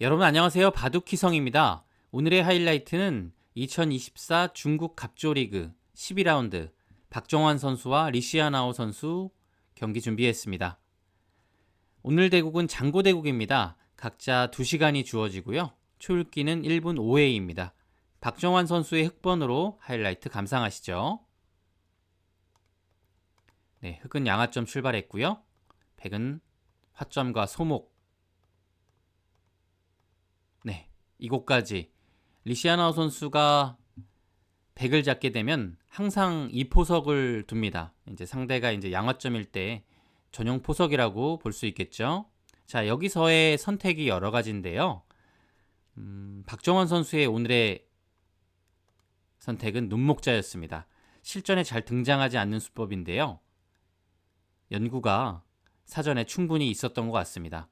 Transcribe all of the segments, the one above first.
여러분 안녕하세요. 바둑기성입니다. 오늘의 하이라이트는 2024 중국 갑조리그 12라운드 박정환 선수와 리시아나오 선수 경기 준비했습니다. 오늘 대국은 장고 대국입니다. 각자 2시간이 주어지고요. 초읽기는 1분 5회입니다. 박정환 선수의 흑번으로 하이라이트 감상하시죠. 네, 흑은 양화점 출발했고요. 백은 화점과 소목 네, 이곳까지 리시아나우 선수가 100을 잡게 되면 항상 이 포석을 둡니다. 이제 상대가 이제 양화점일 때 전용 포석이라고 볼 수 있겠죠. 자, 여기서의 선택이 여러 가지인데요. 음, 박정원 선수의 오늘의 선택은 눈목자였습니다. 실전에 잘 등장하지 않는 수법인데요. 연구가 사전에 충분히 있었던 것 같습니다.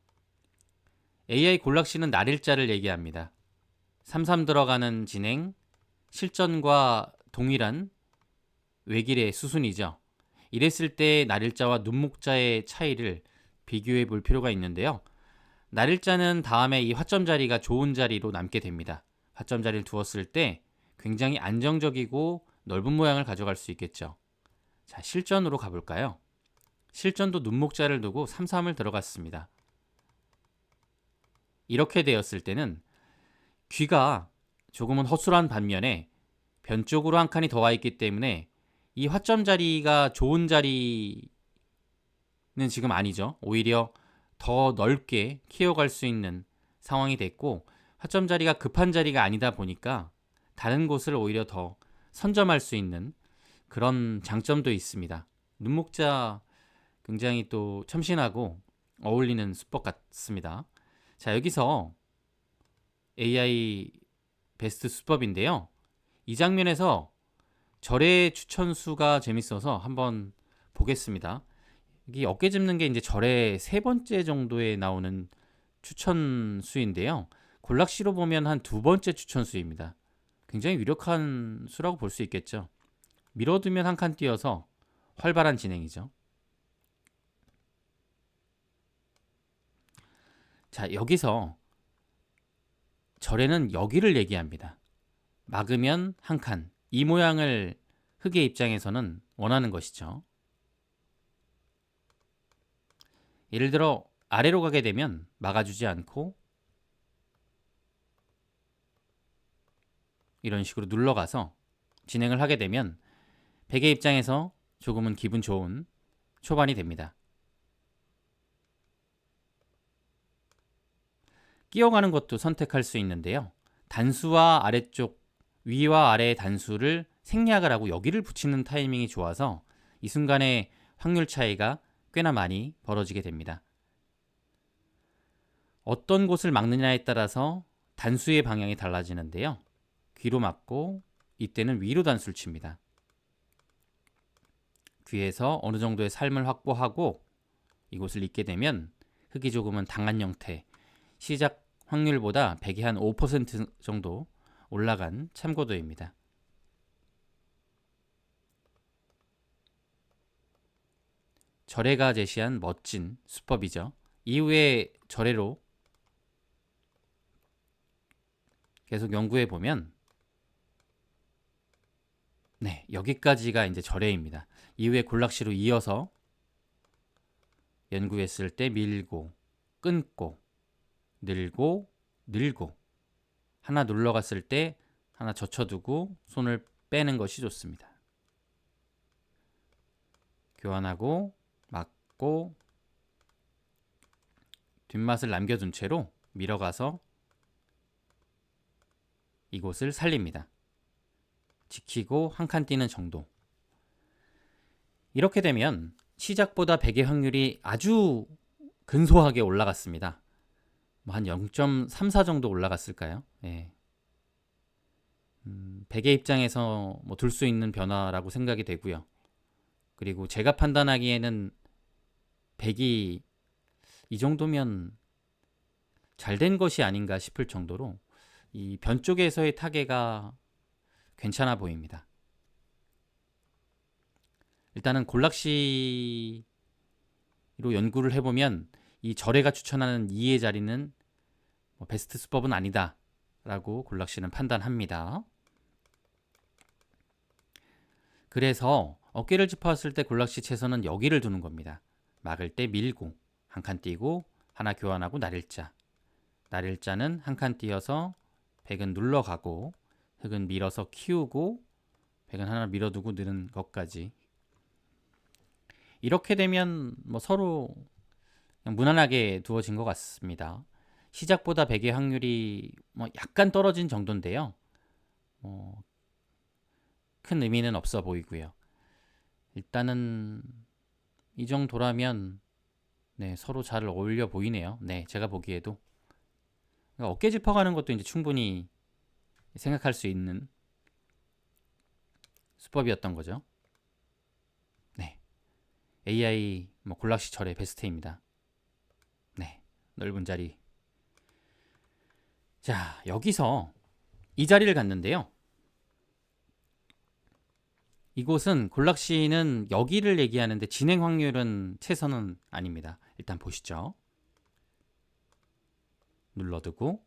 AI 골락씨는 날일자를 얘기합니다. 33 들어가는 진행, 실전과 동일한 외길의 수순이죠. 이랬을 때 날일자와 눈목자의 차이를 비교해 볼 필요가 있는데요. 날일자는 다음에 이 화점 자리가 좋은 자리로 남게 됩니다. 화점 자리를 두었을 때 굉장히 안정적이고 넓은 모양을 가져갈 수 있겠죠. 자, 실전으로 가볼까요? 실전도 눈목자를 두고 3-3을 들어갔습니다. 이렇게 되었을 때는 귀가 조금은 허술한 반면에 변 쪽으로 한 칸이 더 와 있기 때문에 이 화점 자리가 좋은 자리는 지금 아니죠. 오히려 더 넓게 키워갈 수 있는 상황이 됐고 화점 자리가 급한 자리가 아니다 보니까 다른 곳을 오히려 더 선점할 수 있는 그런 장점도 있습니다. 눈목자 굉장히 또 참신하고 어울리는 수법 같습니다. 자, 여기서 AI 베스트 수법인데요. 이 장면에서 절의 추천수가 재밌어서 한번 보겠습니다. 여기 어깨 짚는 게 이제 절의 세 번째 정도에 나오는 추천수인데요. 골락시로 보면 한 두 번째 추천수입니다. 굉장히 유력한 수라고 볼 수 있겠죠. 밀어두면 한칸 띄어서 활발한 진행이죠. 자, 여기서 절에는 여기를 얘기합니다. 막으면 한 칸. 이 모양을 흑의 입장에서는 원하는 것이죠. 예를 들어 아래로 가게 되면 막아주지 않고 이런 식으로 눌러가서 진행을 하게 되면 백의 입장에서 조금은 기분 좋은 초반이 됩니다. 끼어가는 것도 선택할 수 있는데요. 단수와 아래쪽 위와 아래의 단수를 생략을 하고 여기를 붙이는 타이밍이 좋아서 이 순간에 확률 차이가 꽤나 많이 벌어지게 됩니다. 어떤 곳을 막느냐에 따라서 단수의 방향이 달라지는데요. 귀로 막고 이때는 위로 단수를 칩니다. 귀에서 어느 정도의 삶을 확보하고 이곳을 잇게 되면 흙이 조금은 당한 형태, 시작 확률보다 100이 한 5% 정도 올라간 참고도입니다. 절해가 제시한 멋진 수법이죠. 이후에 절해로 계속 연구해 보면 네, 여기까지가 이제 절해입니다. 이후에 골락시로 이어서 연구했을 때 밀고 끊고 늘고 늘고 하나 눌러 갔을 때 하나 젖혀두고 손을 빼는 것이 좋습니다. 교환하고 막고 뒷맛을 남겨둔 채로 밀어가서 이곳을 살립니다. 지키고 한 칸 뛰는 정도. 이렇게 되면 시작보다 백의 확률이 아주 근소하게 올라갔습니다. 뭐 한 0.34 정도 올라갔을까요? 예. 음, 백의 입장에서 뭐 둘 수 있는 변화라고 생각이 되고요. 그리고 제가 판단하기에는 백이 이 정도면 잘 된 것이 아닌가 싶을 정도로 이 변 쪽에서의 타개가 괜찮아 보입니다. 일단은 골락시로 연구를 해보면 이 절에가 추천하는 2의 자리는 뭐 베스트 수법은 아니다라고 골락 씨는 판단합니다. 그래서 어깨를 짚어왔을 때 골락 씨 채선은 여기를 두는 겁니다. 막을 때 밀고 한 칸 띄고 하나 교환하고 날일자. 날일자는 한 칸 띄어서 백은 눌러가고 흑은 밀어서 키우고 백은 하나 밀어두고 느는 것까지 이렇게 되면 뭐 서로 무난하게 두어진 것 같습니다. 시작보다 백의 확률이 뭐 약간 떨어진 정도인데요. 뭐큰 의미는 없어 보이고요. 일단은 이 정도라면 네, 서로 잘 어울려 보이네요. 네, 제가 보기에도 그러니까 어깨 짚어가는 것도 이제 충분히 생각할 수 있는 수법이었던 거죠. 네, AI 뭐 골락시철의 베스트입니다. 네, 넓은 자리. 자, 여기서 이 자리를 갔는데요. 이곳은 골락시는 여기를 얘기하는데 진행 확률은 최선은 아닙니다. 일단 보시죠. 눌러두고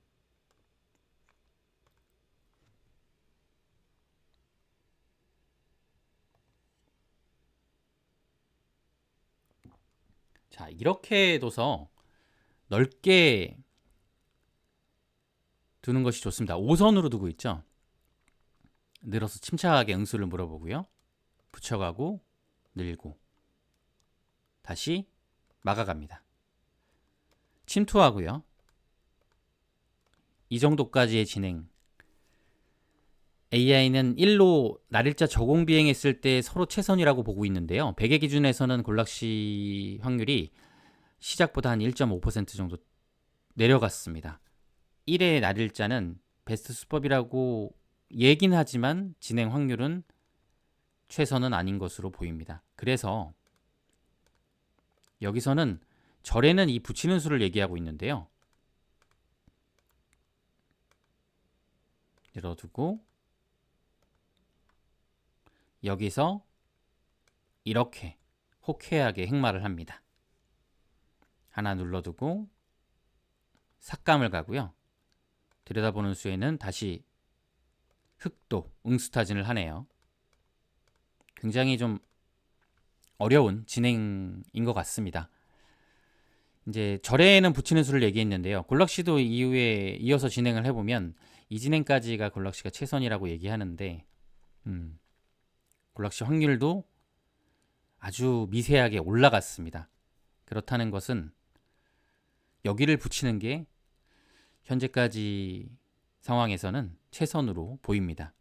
자 이렇게 둬서 넓게 두는 것이 좋습니다. 5선으로 두고 있죠. 늘어서 침착하게 응수를 물어보고요. 붙여가고 늘고 다시 막아갑니다. 침투하고요. 이 정도까지의 진행. AI는 1로 날일자 저공 비행했을 때 서로 최선이라고 보고 있는데요. 100의 기준에서는 골락시 확률이 시작보다 한 1.5% 정도 내려갔습니다. 1의 날일자는 베스트 수법이라고 얘긴 하지만 진행 확률은 최선은 아닌 것으로 보입니다. 그래서 여기서는 절에는 이 붙이는 수를 얘기하고 있는데요. 열어두고 여기서 이렇게 호쾌하게 행마를 합니다. 하나 눌러두고 삭감을 가고요. 들여다보는 수에는 다시 흑도 응수타진을 하네요. 굉장히 좀 어려운 진행인 것 같습니다. 이제 절에는 붙이는 수를 얘기했는데요. 골락시도 이후에 이어서 진행을 해보면 이 진행까지가 골락시가 최선이라고 얘기하는데 음, 골락시 확률도 아주 미세하게 올라갔습니다. 그렇다는 것은 여기를 붙이는 게 현재까지 상황에서는 최선으로 보입니다.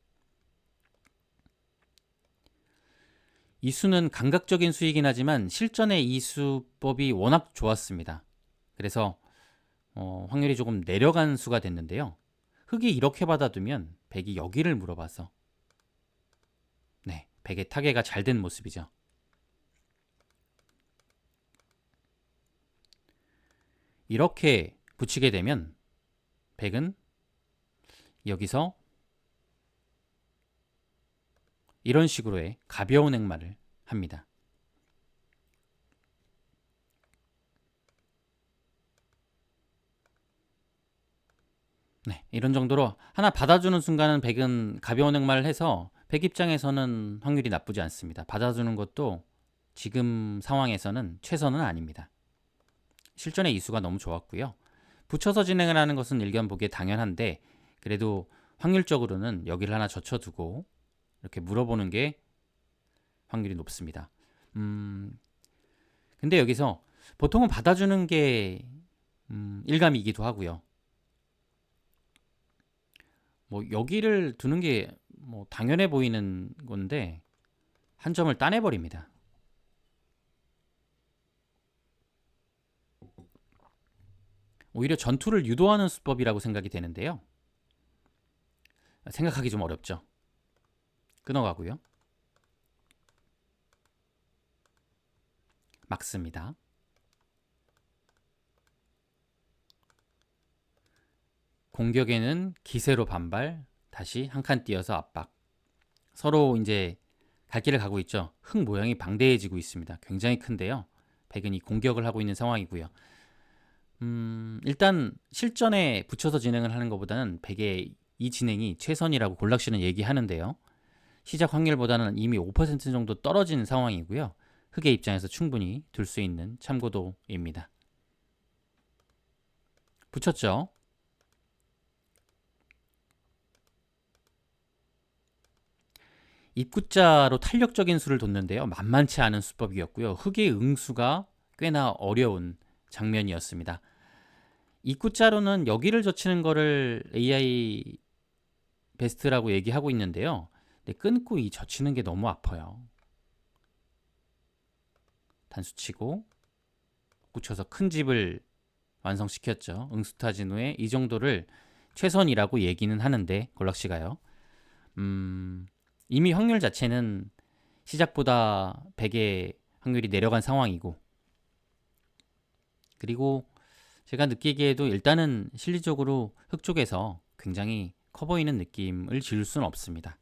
이 수는 감각적인 수이긴 하지만 실전의 이 수법이 워낙 좋았습니다. 그래서 어, 확률이 조금 내려간 수가 됐는데요. 흑이 이렇게 받아두면 백이 여기를 물어봐서 네, 백의 타개가 잘 된 모습이죠. 이렇게 붙이게 되면 백은 여기서 이런 식으로의 가벼운 행마를 합니다. 네, 이런 정도로 하나 받아주는 순간은 백은 가벼운 행마를 해서 백 입장에서는 확률이 나쁘지 않습니다. 받아주는 것도 지금 상황에서는 최선은 아닙니다. 실전의 이수가 너무 좋았고요. 붙여서 진행을 하는 것은 일견 보기에 당연한데 그래도 확률적으로는 여기를 하나 젖혀두고 이렇게 물어보는 게 확률이 높습니다. 음, 근데 여기서 보통은 받아주는 게 음, 일감이기도 하고요. 뭐 여기를 두는 게 뭐 당연해 보이는 건데 한 점을 따내 버립니다. 오히려 전투를 유도하는 수법이라고 생각이 되는데요. 생각하기 좀 어렵죠. 끊어가고요. 막습니다. 공격에는 기세로 반발, 다시 한칸 띄어서 압박. 서로 이제 갈 길을 가고 있죠. 흙 모양이 방대해지고 있습니다. 굉장히 큰데요. 백은이 공격을 하고 있는 상황이고요. 음, 일단 실전에 붙여서 진행을 하는 것보다는 100의 이 진행이 최선이라고 골락 씨는 얘기하는데요. 시작 확률보다는 이미 5% 정도 떨어진 상황이고요. 흑의 입장에서 충분히 둘 수 있는 참고도입니다. 붙였죠? 입구자로 탄력적인 수를 뒀는데요. 만만치 않은 수법이었고요. 흑의 응수가 꽤나 어려운 장면이었습니다. 입구자로는 여기를 젖히는 거를 AI 베스트라고 얘기하고 있는데요. 근데 끊고 이 젖히는 게 너무 아파요. 단수치고 붙여서 큰 집을 완성시켰죠. 응수타진후에 이 정도를 최선이라고 얘기는 하는데 골락씨가요. 음, 이미 확률 자체는 시작보다 100의 확률이 내려간 상황이고 그리고 제가 느끼기에도 일단은 실리적으로 흑 쪽에서 굉장히 커 보이는 느낌을 지울 수는 없습니다.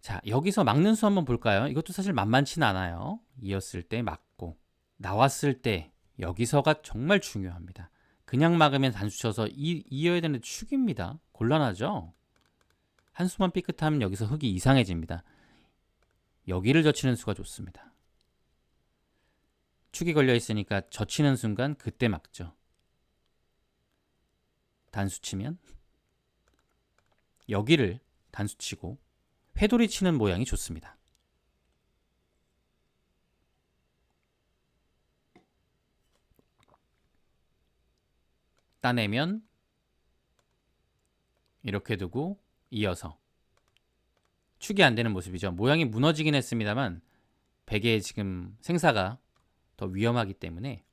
자, 여기서 막는 수 한번 볼까요? 이것도 사실 만만치는 않아요. 이었을 때 막고 나왔을 때 여기서가 정말 중요합니다. 그냥 막으면 단수 쳐서 이, 이어야 되는데 축입니다. 곤란하죠? 한수만 삐끗하면 여기서 흙이 이상해집니다. 여기를 젖히는 수가 좋습니다. 축이 걸려 있으니까 젖히는 순간 그때 막죠. 단수 치면 여기를 단수 치고 회돌이 치는 모양이 좋습니다. 따내면 이렇게 두고 이어서 축이 안 되는 모습이죠. 모양이 무너지긴 했습니다만 베개에 지금 생사가 더 위험하기 때문에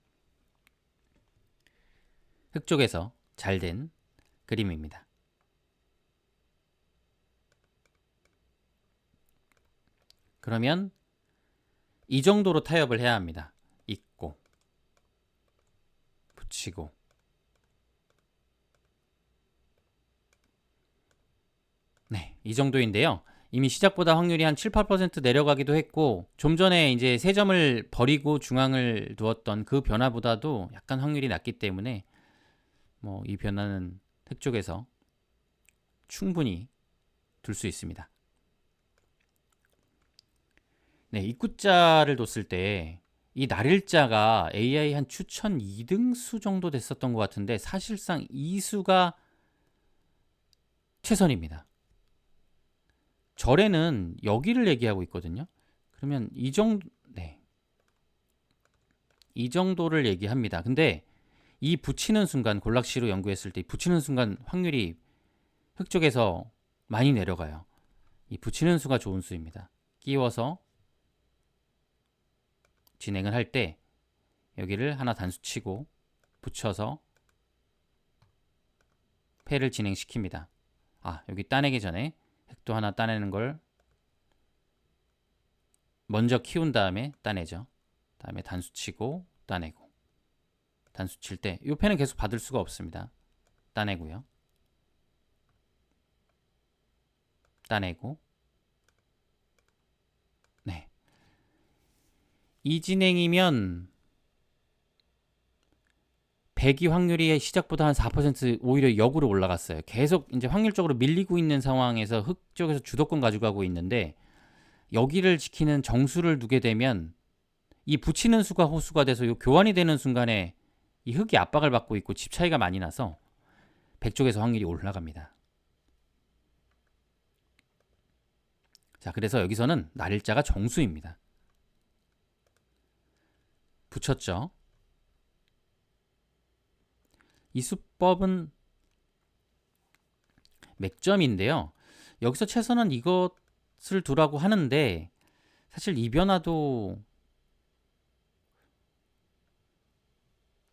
흙 쪽에서 잘 된 그림입니다. 그러면 이 정도로 타협을 해야 합니다. 있고 붙이고 네, 이 정도인데요. 이미 시작보다 확률이 한 7, 8% 내려가기도 했고 좀 전에 이제 세 점을 버리고 중앙을 두었던 그 변화보다도 약간 확률이 낮기 때문에 뭐 이 변화는 흑 쪽에서 충분히 둘 수 있습니다. 네, 입구자를 뒀을 때 이 날일자가 AI 한 추천 2등수 정도 됐었던 것 같은데 사실상 이 수가 최선입니다. 절에는 여기를 얘기하고 있거든요. 그러면 이 정도 네. 이 정도를 얘기합니다. 근데 이 붙이는 순간 골락시로 연구했을 때 붙이는 순간 확률이 흑 쪽에서 많이 내려가요. 이 붙이는 수가 좋은 수입니다. 끼워서 진행을 할 때 여기를 하나 단수 치고 붙여서 패를 진행시킵니다. 아, 여기 따내기 전에 획도 하나 따내는 걸 먼저 키운 다음에 따내죠. 다음에 단수 치고 따내고 단수 칠 때 이 펜은 계속 받을 수가 없습니다. 따내고요. 따내고 네. 이 진행이면 배기 확률이 시작보다 한 4% 오히려 역으로 올라갔어요. 계속 이제 확률적으로 밀리고 있는 상황에서 흑 쪽에서 주도권 가져가고 있는데 여기를 지키는 정수를 두게 되면 이 붙이는 수가 호수가 돼서 요 교환이 되는 순간에 이 흑이 압박을 받고 있고 집 차이가 많이 나서 백 쪽에서 확률이 올라갑니다. 자, 그래서 여기서는 날일자가 정수입니다. 붙였죠. 이 수법은 맥점인데요. 여기서 최선은 이것을 두라고 하는데 사실 이 변화도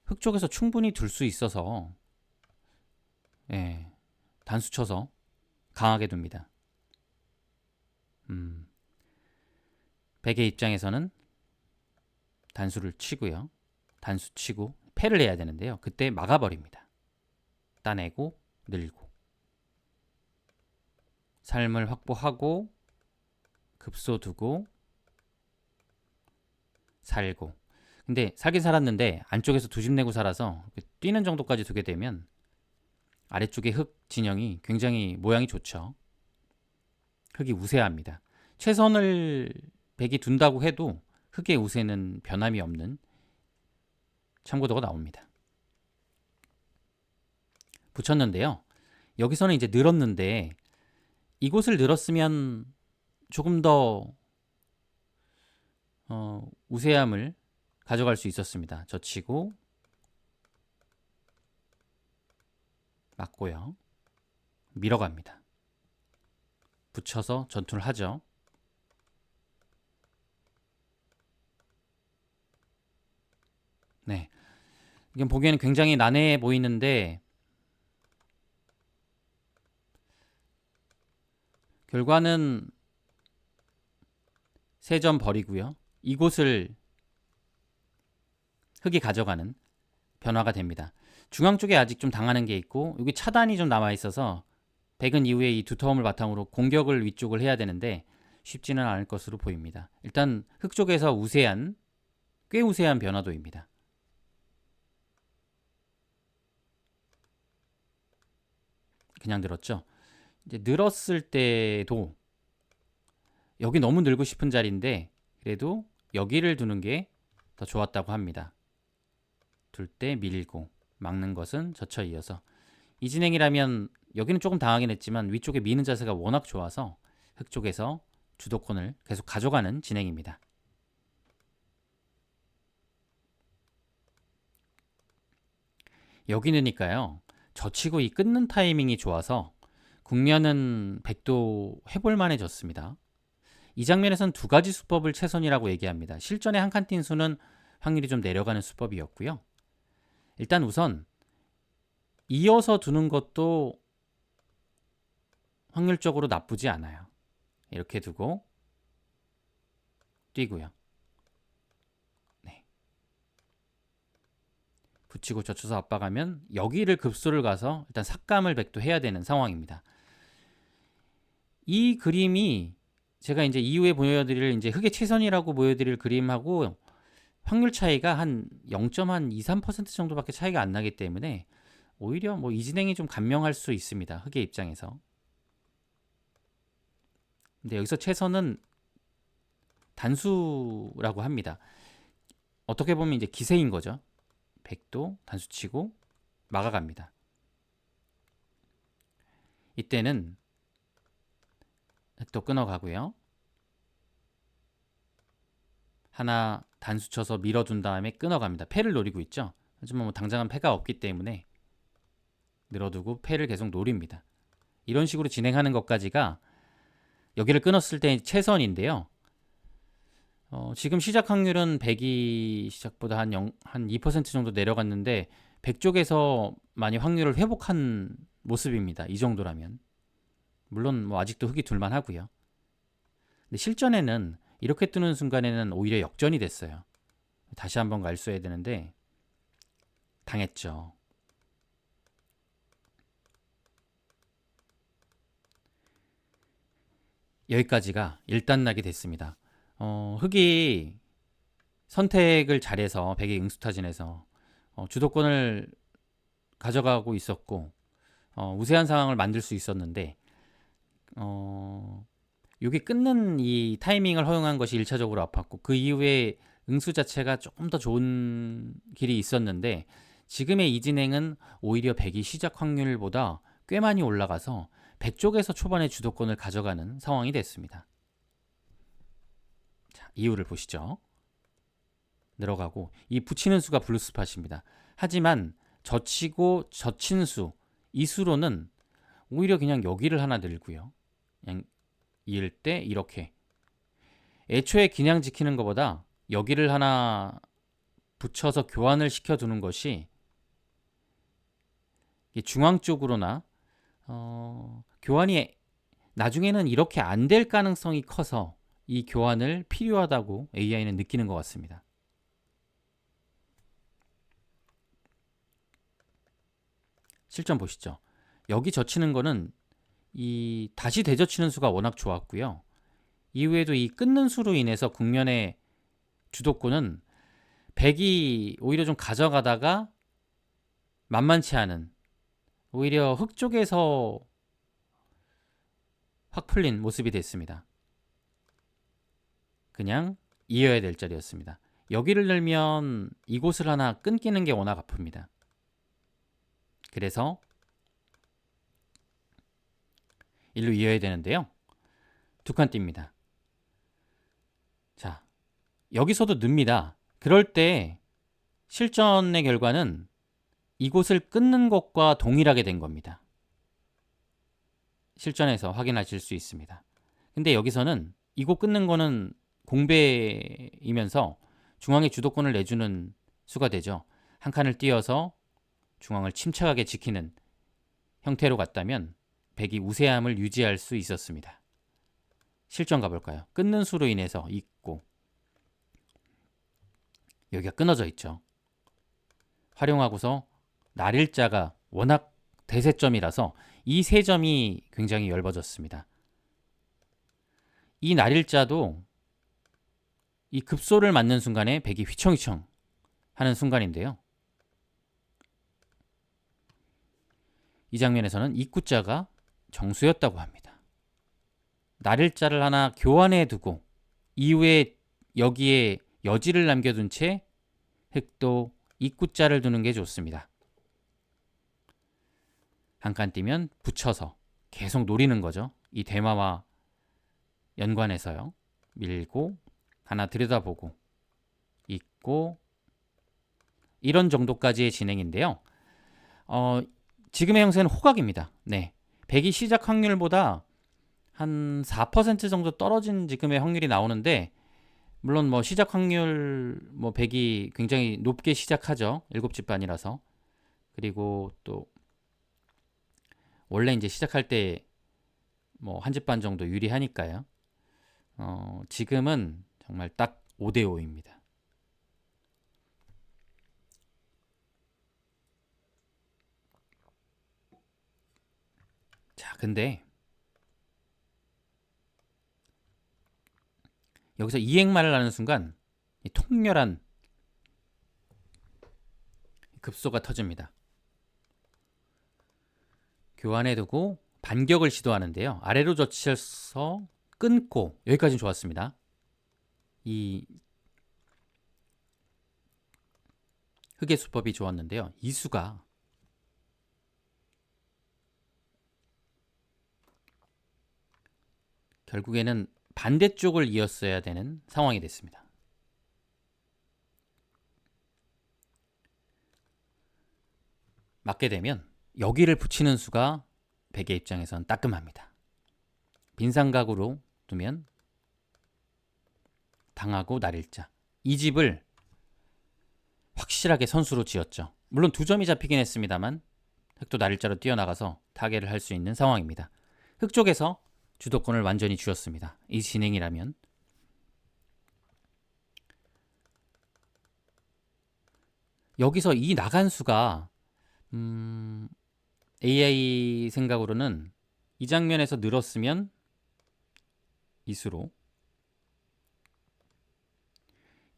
흑 쪽에서 충분히 둘 수 있어서 예, 단수 쳐서 강하게 둡니다. 음, 백의 입장에서는 단수를 치고요. 단수 치고 패를 해야 되는데요. 그때 막아버립니다. 따내고 늘고 삶을 확보하고 급소 두고 살고 근데 살긴 살았는데 안쪽에서 두집 내고 살아서 뛰는 정도까지 두게 되면 아래쪽의 흙 진영이 굉장히 모양이 좋죠. 흙이 우세합니다. 최선을 백이 둔다고 해도 흙의 우세는 변함이 없는 참고도가 나옵니다. 붙였는데요. 여기서는 이제 늘었는데 이곳을 늘었으면 조금 더 어, 우세함을 가져갈 수 있었습니다. 젖히고 맞고요. 밀어갑니다. 붙여서 전투를 하죠. 네. 이건 보기에는 굉장히 난해해 보이는데 결과는 세 점 버리고요. 이곳을 흙이 가져가는 변화가 됩니다. 중앙 쪽에 아직 좀 당하는 게 있고 여기 차단이 좀 남아 있어서 백은 이후에 이 두터움을 바탕으로 공격을 위쪽을 해야 되는데 쉽지는 않을 것으로 보입니다. 일단 흙 쪽에서 우세한 꽤 우세한 변화도입니다. 그냥 늘었죠. 이제 늘었을 때도 여기 너무 늘고 싶은 자리인데 그래도 여기를 두는 게 더 좋았다고 합니다. 둘 때 밀고 막는 것은 젖혀 이어서 이 진행이라면 여기는 조금 당하긴 했지만 위쪽에 미는 자세가 워낙 좋아서 흙 쪽에서 주도권을 계속 가져가는 진행입니다. 여기는니까요. 젖히고 이 끊는 타이밍이 좋아서 국면은 백도 해볼 만해졌습니다. 이 장면에선 두 가지 수법을 최선이라고 얘기합니다. 실전에 한칸 뛴 수는 확률이 좀 내려가는 수법이었고요. 일단 우선 이어서 두는 것도 확률적으로 나쁘지 않아요. 이렇게 두고 뛰고요. 붙이고 젖혀서 압박하면 여기를 급소를 가서 일단 삭감을 백도해야 되는 상황입니다. 이 그림이 제가 이제 이후에 보여드릴 이제 흑의 최선이라고 보여드릴 그림하고 확률 차이가 한 0.23% 정도밖에 차이가 안 나기 때문에 오히려 뭐 이 진행이 좀 간명할 수 있습니다. 흑의 입장에서. 근데 여기서 최선은 단수라고 합니다. 어떻게 보면 이제 기세인 거죠. 100도 단수 치고 막아갑니다. 이때는 또 끊어가고요. 하나 단수 쳐서 밀어둔 다음에 끊어갑니다. 패를 노리고 있죠. 하지만 뭐 당장은 패가 없기 때문에 늘어두고 패를 계속 노립니다. 이런 식으로 진행하는 것까지가 여기를 끊었을 때 최선인데요. 어, 지금 시작 확률은 100이 시작보다 한, 0, 한 2% 정도 내려갔는데 100 쪽에서 많이 확률을 회복한 모습입니다. 이 정도라면. 물론 뭐 아직도 흙이 둘만 하고요. 근데 실전에는 이렇게 뜨는 순간에는 오히려 역전이 됐어요. 다시 한번 갈수해야 되는데 당했죠. 여기까지가 일단락이 됐습니다. 어, 흑이 선택을 잘해서 백의 응수타진에서 어, 주도권을 가져가고 있었고 어, 우세한 상황을 만들 수 있었는데 어, 여기 끊는 이 타이밍을 허용한 것이 1차적으로 아팠고 그 이후에 응수 자체가 조금 더 좋은 길이 있었는데 지금의 이 진행은 오히려 백이 시작 확률보다 꽤 많이 올라가서 백 쪽에서 초반에 주도권을 가져가는 상황이 됐습니다. 자, 이유를 보시죠. 늘어가고 이 붙이는 수가 블루스팟입니다. 하지만 젖히고 젖힌 수, 이 수로는 오히려 그냥 여기를 하나 늘고요. 그냥 이을 때 이렇게 애초에 그냥 지키는 것보다 여기를 하나 붙여서 교환을 시켜두는 것이 중앙 쪽으로나 어, 교환이 나중에는 이렇게 안 될 가능성이 커서 이 교환을 필요하다고 AI는 느끼는 것 같습니다. 실전 보시죠. 여기 젖히는 거는 이 다시 대젖히는 수가 워낙 좋았고요. 이후에도 이 끊는 수로 인해서 국면에 주도권은 백이 오히려 좀 가져가다가 만만치 않은 오히려 흑 쪽에서 확 풀린 모습이 됐습니다. 그냥 이어야 될 자리였습니다. 여기를 늘면 이곳을 하나 끊기는 게 워낙 아픕니다. 그래서 일로 이어야 되는데요. 두칸 띱니다. 자, 여기서도 늡니다. 그럴 때 실전의 결과는 이곳을 끊는 것과 동일하게 된 겁니다. 실전에서 확인하실 수 있습니다. 근데 여기서는 이곳 끊는 거는 공배이면서 중앙에 주도권을 내주는 수가 되죠. 한 칸을 띄어서 중앙을 침착하게 지키는 형태로 갔다면 백이 우세함을 유지할 수 있었습니다. 실전 가볼까요? 끊는 수로 인해서 있고 여기가 끊어져 있죠. 활용하고서 날일자가 워낙 대세점이라서 이 세 점이 굉장히 열버졌습니다. 이 날일자도 이 급소를 맞는 순간에 백이 휘청휘청 하는 순간인데요. 이 장면에서는 입구자가 정수였다고 합니다. 날일자를 하나 교환해 두고 이후에 여기에 여지를 남겨둔 채 흑도 입구자를 두는 게 좋습니다. 한칸 띄면 붙여서 계속 노리는 거죠. 이 대마와 연관해서요. 밀고 하나 들여다보고 있고 이런 정도까지의 진행인데요. 어, 지금의 형세는 호각입니다. 네. 백이 시작 확률보다 한 4% 정도 떨어진 지금의 확률이 나오는데 물론 뭐 시작 확률 뭐 백이 굉장히 높게 시작하죠. 일곱 집반이라서. 그리고 또 원래 이제 시작할 때 뭐 한 집 반 정도 유리하니까요. 어, 지금은 정말 딱 5대 5입니다. 자, 근데 여기서 이행말을 하는 순간 이 통렬한 급소가 터집니다. 교환해 두고 반격을 시도하는데요. 아래로 젖혀서 끊고 여기까지는 좋았습니다. 이 흑의 수법이 좋았는데요. 이 수가 결국에는 반대쪽을 이었어야 되는 상황이 됐습니다. 맞게 되면 여기를 붙이는 수가 백의 입장에선 따끔합니다. 빈상각으로 두면 당하고 날일자. 이 집을 확실하게 선수로 지었죠. 물론 두 점이 잡히긴 했습니다만 흑도 날일자로 뛰어나가서 타개를 할 수 있는 상황입니다. 흑 쪽에서 주도권을 완전히 쥐었습니다. 이 진행이라면 여기서 이 나간 수가 음, AI 생각으로는 이 장면에서 늘었으면 이 수로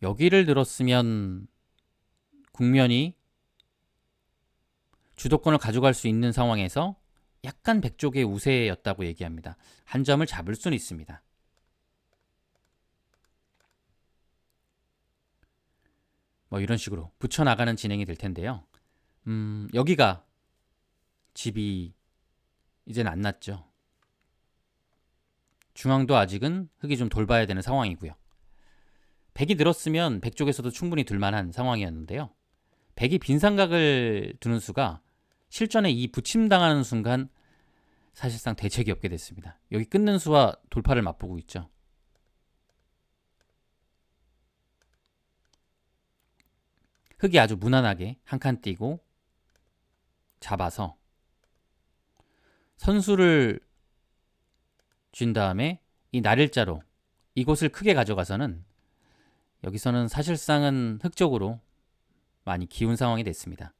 여기를 늘었으면 국면이 주도권을 가져갈 수 있는 상황에서 약간 백쪽의 우세였다고 얘기합니다. 한 점을 잡을 수는 있습니다. 뭐 이런 식으로 붙여나가는 진행이 될 텐데요. 음, 여기가 집이 이제는 안 났죠. 중앙도 아직은 흙이 좀 돌봐야 되는 상황이고요. 백이 늘었으면 백 쪽에서도 충분히 둘만한 상황이었는데요. 백이 빈상각을 두는 수가 실전에 이 붙임당하는 순간 사실상 대책이 없게 됐습니다. 여기 끊는 수와 돌파를 맛보고 있죠. 흙이 아주 무난하게 한 칸 띄고 잡아서 선수를 쥔 다음에 이 날일자로 이곳을 크게 가져가서는 여기서는 사실상은 흑쪽으로 많이 기운 상황이 됐습니다.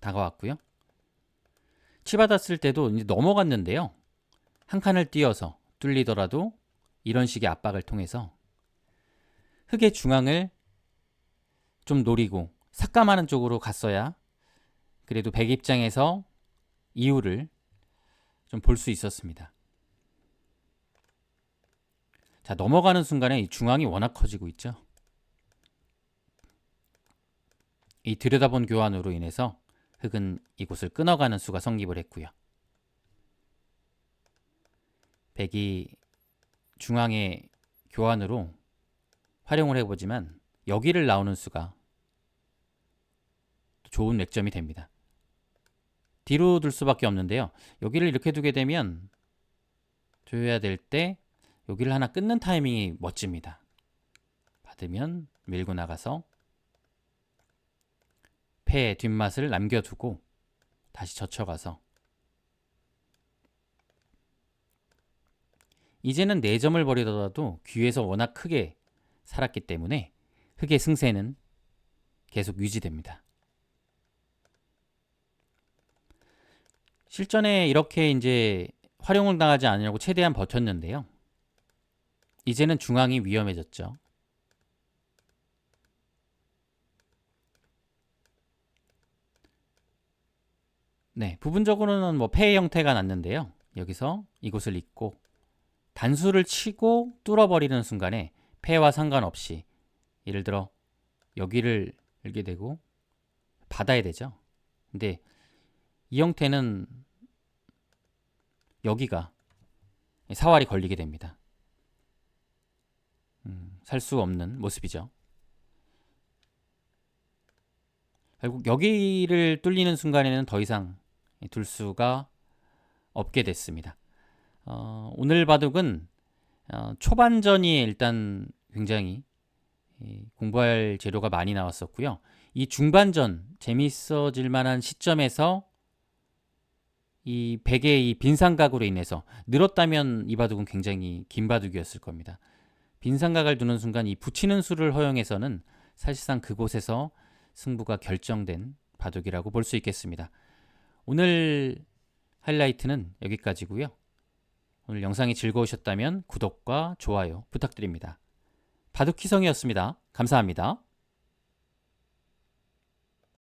다가왔고요. 치받았을 때도 이제 넘어갔는데요. 한 칸을 띄어서 뚫리더라도 이런 식의 압박을 통해서 흑의 중앙을 좀 노리고 삭감하는 쪽으로 갔어야 그래도 백 입장에서 이유를 좀 볼 수 있었습니다. 자, 넘어가는 순간에 이 중앙이 워낙 커지고 있죠. 이 들여다본 교환으로 인해서 흑은 이곳을 끊어가는 수가 성립을 했고요. 백이 중앙의 교환으로 활용을 해보지만 여기를 나오는 수가 좋은 맥점이 됩니다. 뒤로 둘 수밖에 없는데요. 여기를 이렇게 두게 되면 줘야 될 때 여기를 하나 끊는 타이밍이 멋집니다. 받으면 밀고 나가서 패의 뒷맛을 남겨두고 다시 젖혀가서 이제는 4점을 벌이더라도 귀에서 워낙 크게 살았기 때문에 흑의 승세는 계속 유지됩니다. 실전에 이렇게 이제 활용을 당하지 않으려고 최대한 버텼는데요. 이제는 중앙이 위험해졌죠. 네, 부분적으로는 뭐 폐의 형태가 났는데요. 여기서 이곳을 잇고 단수를 치고 뚫어버리는 순간에 폐와 상관없이 예를 들어 여기를 열게 되고 받아야 되죠. 근데 이 형태는 여기가 사활이 걸리게 됩니다. 음, 살수 없는 모습이죠. 결국 여기를 뚫리는 순간에는 더 이상 둘 수가 없게 됐습니다. 어, 오늘 바둑은 어, 초반전이 일단 굉장히 이, 공부할 재료가 많이 나왔었고요. 이 중반전 재밌어질 만한 시점에서 이 백의 이 빈상각으로 인해서 늘었다면 이 바둑은 굉장히 긴 바둑이었을 겁니다. 빈 상각을 두는 순간 이 붙이는 수를 허용해서는 사실상 그곳에서 승부가 결정된 바둑이라고 볼 수 있겠습니다. 오늘 하이라이트는 여기까지고요. 오늘 영상이 즐거우셨다면 구독과 좋아요 부탁드립니다. 바둑기성이었습니다. 감사합니다.